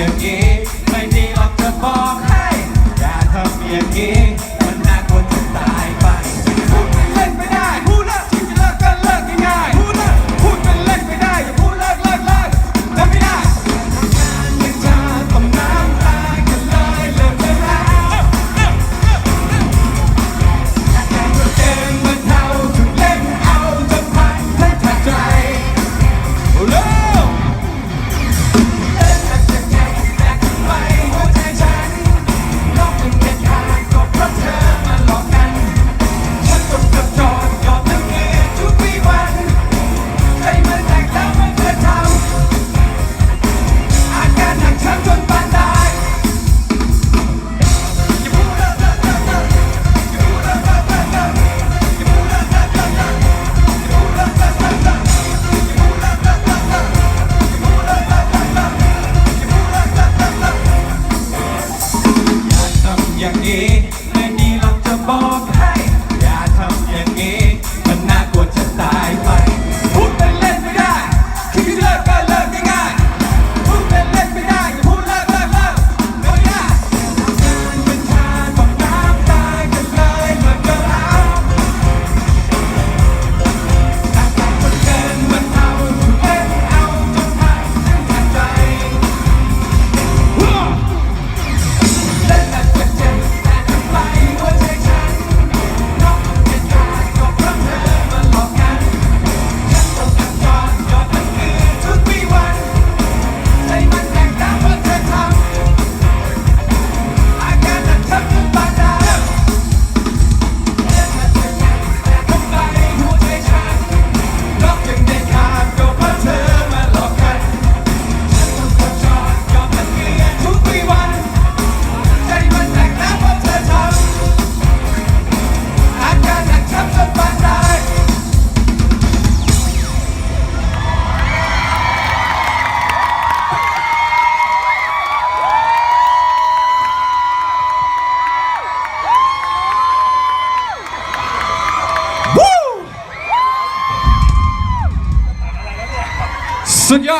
อย่างนี้ ไม่ดีหรอกจะบอกให้ อย่าทำอย่างนี้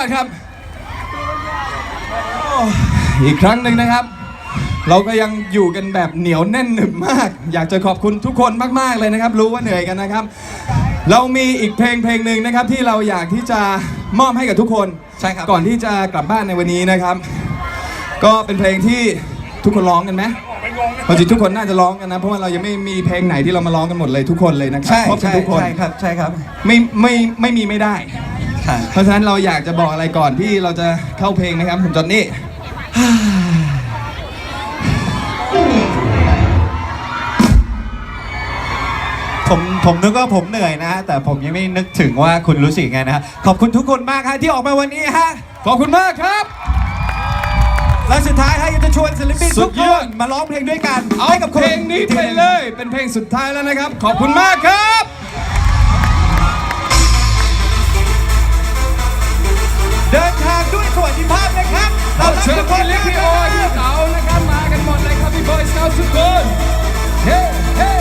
อดครับ อีกครั้งหนึ่งนะครับ เราก็ยังอยู่กันแบบเหนียวแน่นหนึบมาก อยากจะขอบคุณทุกคนมากๆเลยนะครับ รู้ว่าเหนื่อยกันนะครับ เรามีอีกเพลงเพลงหนึ่งนะครับ ที่เราอยากที่จะมอบให้กับทุกคนใช่ครับก่อนที่จะกลับบ้านในวันนี้นะครับ ก็เป็นเพลงที่ทุกคนร้องกันไหมความจริงทุกคนน่าจะร้องกันนะ เพราะว่าเรายังไม่มีเพลงไหนที่เรามาร้องกันหมดเลยทุกคนเลยนะครัใช่ครบกันใช่ทุกคนใช่ครับใช่ครับ ไม่ไม่ไม่มีไม่ได้ค่ะ เพราะฉะนั้นเราอยากจะบอกอะไรก่อนที่เราจะเข้าเพลงนะครับผมจอนนี่ผมผมนึกว่าผมเหนื่อยนะฮะแต่ผมยังไม่นึกถึงว่าคุณรู้สึกยังไงนะฮะขอบคุณทุกคนมากฮะที่ออกมาวันนี้ฮะ ขอบคุณมากครับ และสุดท้ายฮะอยากจะชวนศิลปินสุทุดกคยอดนมาร้องเพลงด้วยกัน เอาให้กับเพลงนี้ไปเลย เป็นเพลงสุดท้ายแล้วนะครับ ขอบคุณมากครับ เดินทางด้วยสวัสดิภาพนะครับเราเชิญคพี่นเล็กพี่โอพี่เต๋านะครับมากันหมดเลยครับพี่บอยสเกาทุกคนเฮ้เฮ้